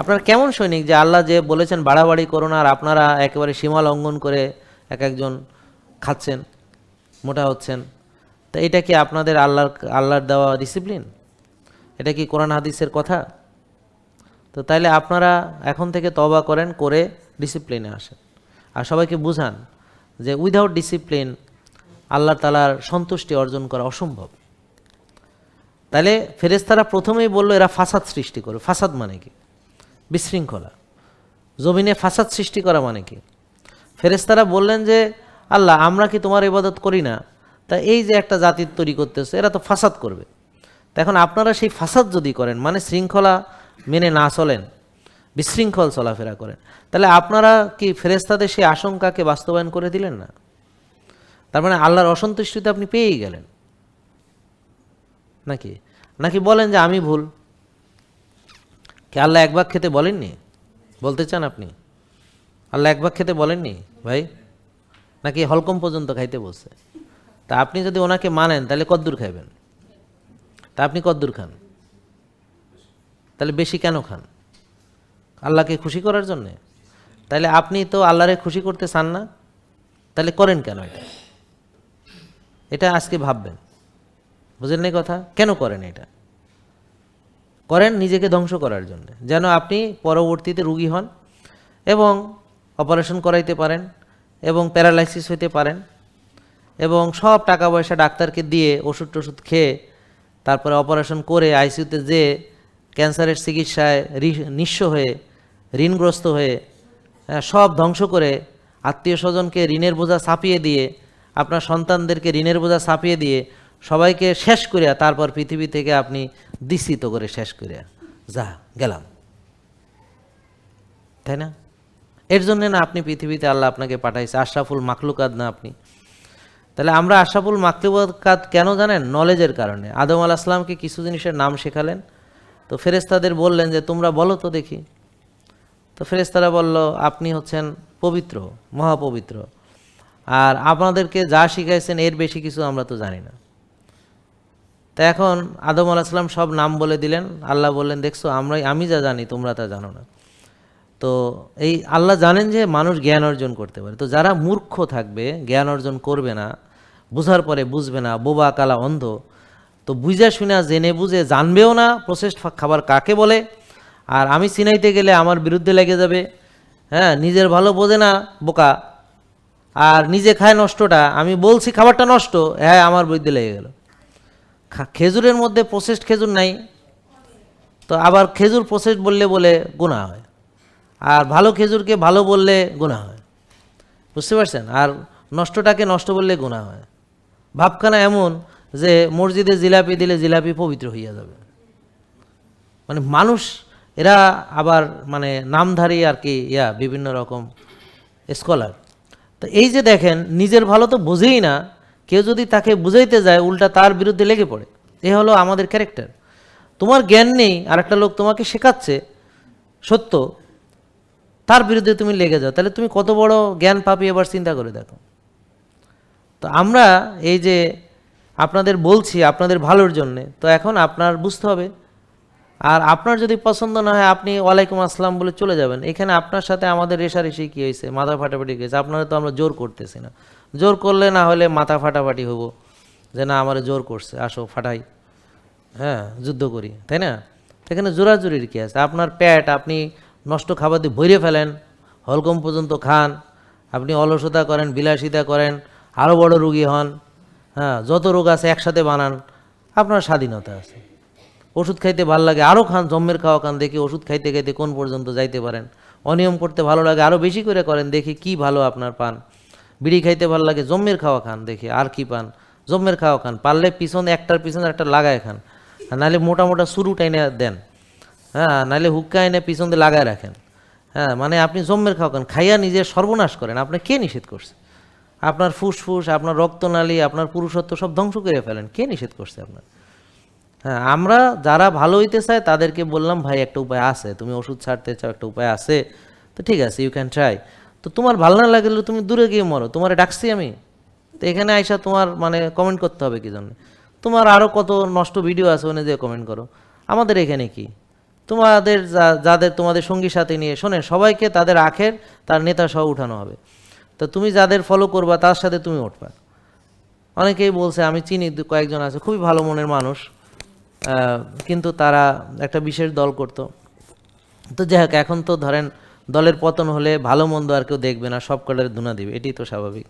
আপনার কেমন সৈনিক যে আল্লাহ যে বলেছেন, বাড়াবাড়ি করো না, আর আপনারা একেবারে সীমা লঙ্ঘন করে এক একজন খাচ্ছেন, মোটা হচ্ছেন, তা এটা কি আপনাদের আল্লাহর আল্লাহর দেওয়া ডিসিপ্লিন এটা কি কোরআন হাদিসের কথা? তো তাইলে আপনারা এখন থেকে তবা করেন, করে ডিসিপ্লিনে আসেন। আর সবাইকে বুঝান যে উইদাউট ডিসিপ্লিন আল্লাহ তালার সন্তুষ্টি অর্জন করা অসম্ভব। তাহলে ফেরেস্তারা প্রথমেই বলল, এরা ফাসাদ সৃষ্টি করে ফাসাদ মানে কি? বিশৃঙ্খলা। জমিনে ফাসাদ সৃষ্টি করা মানে কি? ফেরেস্তারা বললেন যে, আল্লাহ, আমরা কি তোমার ইবাদত করি না? তা এই যে একটা জাতির তৈরি করতেছে, এরা তো ফাসাদ করবে। তা এখন আপনারা সেই ফাসাদ যদি করেন মানে শৃঙ্খলা মেনে না চলেন, বিশৃঙ্খল চলাফেরা করেন, তাহলে আপনারা কি ফেরেস্তাদের সেই আশঙ্কাকে বাস্তবায়ন করে দিলেন না? তার মানে আল্লাহর অসন্তুষ্টিতে আপনি পেয়েই গেলেন। নাকি? নাকি বলেন যে, আমি ভুল? কি আল্লাহ এক ভাগ খেতে বলেননি? বলতে চান আপনি? আল্লাহ এক ভাগ খেতে বলেননি ভাই? নাকি হলকম পর্যন্ত খাইতে বলছে? তা আপনি যদি ওনাকে মানেন, তাহলে কদ্দূর খাইবেন। তা আপনি কদ্দূর খান। তাহলে বেশি কেন খান? আল্লাহকে খুশি করার জন্যে? তাহলে আপনি তো আল্লাহরে খুশি করতে চান না। তাহলে করেন কেন এটা? এটা আজকে ভাববেন। বুঝলেন কথা? কেন করেন এটা? করেন নিজেকে ধ্বংস করার জন্য যেন আপনি পরবর্তীতে রুগী হন এবং অপারেশন করাইতে পারেন এবং প্যারালাইসিস হইতে পারেন এবং সব টাকা পয়সা ডাক্তারকে দিয়ে ওষুধ টষুধ খেয়ে তারপরে অপারেশন করে আইসিউতে যে ক্যান্সারের চিকিৎসায় নিঃস্ব হয়ে ঋণগ্রস্ত হ্যাঁ, সব ধ্বংস করে আত্মীয় স্বজনকে ঋণের বোঝা ছাপিয়ে দিয়ে আপনার সন্তানদেরকে ঋণের বোঝা ছাপিয়ে দিয়ে সবাইকে শেষ করিয়া তারপর পৃথিবী থেকে আপনি দিশিত করে শেষ করিয়া যা গেলাম। তাই না? এর জন্য না আপনি পৃথিবীতে আল্লাহ আপনাকে পাঠাইছে, আশরাফুল মাখলুকাত না আপনি। তাহলে আমরা আশরাফুল মাখলুকাত কেন জানেন? নলেজের কারণে। আদম আল আসলামকে কিছু জিনিসের নাম শেখালেন। তো ফেরেস্তাদের বললেন যে, তোমরা বলো তো দেখি। তো ফেরেস্তারা বলল, আপনি হচ্ছেন পবিত্র, মহাপবিত্র। আর আপনাদেরকে যা শিখাইছেন, এর বেশি কিছু আমরা তো জানি না। তা এখন আদম আলাহিসাল্লাম সব নাম বলে দিলেন, আল্লাহ বললেন, দেখছ, আমরাই, আমি যা জানি, তোমরা তা জানো না। তো এই আল্লাহ জানেন যে মানুষ জ্ঞান অর্জন করতে পারে। তো যারা মূর্খ থাকবে, জ্ঞান অর্জন করবে না, বুঝার পরে বুঝবে না, বোবা কালা অন্ধ, তো বুঝা শুনা, জেনে বুঝে জানবেও না প্রসেসড খাবার কাকে বলে? আর আমি চিনাইতে গেলে আমার বিরুদ্ধে লেগে যাবে। হ্যাঁ নিজের ভালো বোঝে না, বোকা। আর নিজে খায় নষ্টটা, আমি বলছি খাবারটা নষ্ট হ্যাঁ আমার বিরুদ্ধে লেগে গেল। খেজুরের মধ্যে প্রসেসড খেজুর নাই। তো আবার খেজুর প্রসেসড বললে বলে গুণা হয়। আর ভালো খেজুরকে ভালো বললে গুণা হয়। বুঝতে পারছেন? আর নষ্টটাকে নষ্ট বললে গুণা হয়। ভাবখানা এমন যে মসজিদে জিলাপি দিলে জিলাপি পবিত্র হইয়া যাবে। মানে মানুষ, এরা আবার মানে নামধারী আর কি, ইয়া, বিভিন্ন রকম স্কলার তো এই যে দেখেন, নিজের ভালো তো বোঝেই না কেউ যদি তাকে বুঝাইতে যায়, উল্টা তার বিরুদ্ধে লেগে পড়ে। এ হলো আমাদের ক্যারেক্টার তোমার জ্ঞান নেই আর একটা লোক তোমাকে শেখাচ্ছে, সত্য, তার বিরুদ্ধে তুমি লেগে যাও। তাহলে তুমি কত বড় জ্ঞান পাবি এবার চিন্তা করে দেখো। তো আমরা এই যে আপনাদের বলছি, আপনাদের ভালোর জন্যে, তো এখন আপনার বুঝতে হবে। আর আপনার যদি পছন্দ না হয়, আপনি ওয়ালাইকুম আসসালাম বলে চলে যাবেন। এখানে আপনার সাথে আমাদের রেশারেশি কী হয়েছে, মাথা ফাটাফাটি হয়েছে, আপনারা তো আমরা জোর করতেছি না। জোর করলে না হলে মাথা ফাটাফাটি হব। যে না, আমার জোর করছে, আসো, ফাটাই। হ্যাঁ যুদ্ধ করি, তাই না? এখানে জোরাজুরির কী আছে? আপনার প্যাট আপনি নষ্ট খাবার দিয়ে ভরে ফেলেন, হলকম পর্যন্ত খান, আপনি অলসতা করেন, বিলাসিতা করেন আরও বড় রুগী হন হ্যাঁ যত রোগ আছে একসাথে বানান, আপনার স্বাধীনতা আছে। ওষুধ খাইতে ভালো লাগে আরও খান, জম্মের খাওয়া খান, দেখি ওষুধ খাইতে খাইতে কোন পর্যন্ত যাইতে পারেন। অনিয়ম করতে ভালো লাগে আরও বেশি করে করেন, দেখি কি ভালো আপনার পান। বিড়ি খাইতে ভালো লাগে, জম্মের খাওয়া খান, দেখি আর কি পান। জম্মের খাওয়া খান, পারলে পিছন একটার পিছনে একটা লাগায় খান। নাহলে মোটা মোটা সুরু টাইনে দেন। হ্যাঁ নাহলে হুক্কা এনে পিছন লাগায় রাখেন। হ্যাঁ মানে আপনি জম্মের খাওয়া খান, খাইয়া নিজের সর্বনাশ করেন। আপনি কে নিষেধ করছে? আপনার ফুসফুস, আপনার রক্তনালী, আপনার পুরুষত্ব সব ধ্বংস করে ফেলেন, কে নিষেধ করছে আপনার? হ্যাঁ আমরা যারা ভালো হইতে চায়, তাদেরকে বললাম, ভাই, একটা উপায় আছে, তুমি ওষুধ ছাড়তে চাও, একটা উপায় আছে। তো ঠিক আছে ইউ ক্যান ট্রাই তো তোমার ভালো না লাগলে তুমি দূরে গিয়ে মরো, তোমার ডাকছি আমি। তো এখানে আইসা তোমার মানে কমেন্ট করতে হবে কি জন্য তোমার আরও কত নষ্ট ভিডিও আছে ওখানে যে কমেন্ট করো। আমাদের এখানে কি? তোমাদের যা- যাদের তোমাদের সঙ্গী সাথে নিয়ে, শোনেন, সবাইকে তাদের আখের তার নেতা সহ উঠানো হবে। তো তুমি যাদের ফলো করবা, তার সাথে তুমি উঠবা। অনেকেই বলছে, আমি চিনি কয়েকজন আছে, খুবই ভালো মনের মানুষ কিন্তু তারা একটা বিশেষ দল করতো। তো যাই হোক, এখন তো ধরেন দলের পতন হলে ভালো মন্দ আর কেউ দেখবে না, সব কটারে ধুনা দিবে এটি তো স্বাভাবিক।